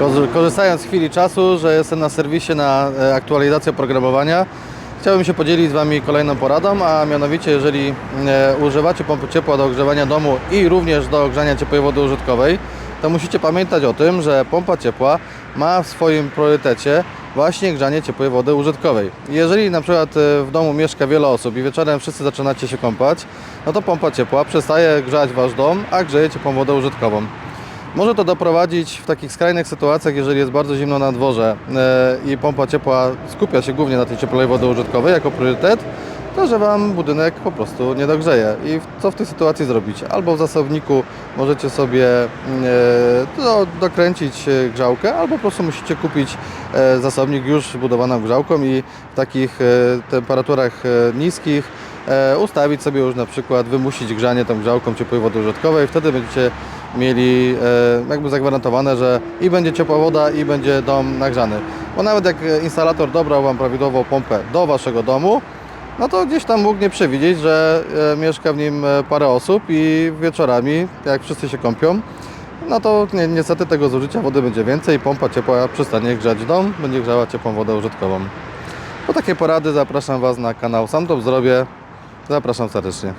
Korzy- Korzystając z chwili czasu, że jestem na serwisie na e, aktualizację oprogramowania, chciałbym się podzielić z Wami kolejną poradą, a mianowicie jeżeli e, używacie pompy ciepła do ogrzewania domu i również do ogrzania ciepłej wody użytkowej, to musicie pamiętać o tym, że pompa ciepła ma w swoim priorytecie właśnie grzanie ciepłej wody użytkowej. Jeżeli na przykład e, w domu mieszka wiele osób i wieczorem wszyscy zaczynacie się kąpać, no to pompa ciepła przestaje grzać Wasz dom, a grzeje ciepłą wodę użytkową. Może to doprowadzić w takich skrajnych sytuacjach, jeżeli jest bardzo zimno na dworze e, i pompa ciepła skupia się głównie na tej ciepłej wody użytkowej jako priorytet, to że Wam budynek po prostu nie dogrzeje. I co w tej sytuacji zrobić? Albo w zasobniku możecie sobie e, do, dokręcić e, grzałkę, albo po prostu musicie kupić zasobnik już wbudowaną grzałką i w takich temperaturach niskich ustawić sobie już na przykład, wymusić grzanie tą grzałką ciepłej wody użytkowej. Wtedy będziecie mieli e, jakby zagwarantowane, że i będzie ciepła woda i będzie dom nagrzany. Bo nawet jak instalator dobrał Wam prawidłową pompę do Waszego domu, no to gdzieś tam mógł nie przewidzieć, że e, mieszka w nim e, parę osób i wieczorami, jak wszyscy się kąpią, no to ni niestety tego zużycia wody będzie więcej pompa ciepła przestanie grzać dom, będzie grzała ciepłą wodę użytkową. Po takie porady zapraszam Was na kanał Sam to Zdrowie. Zapraszam serdecznie.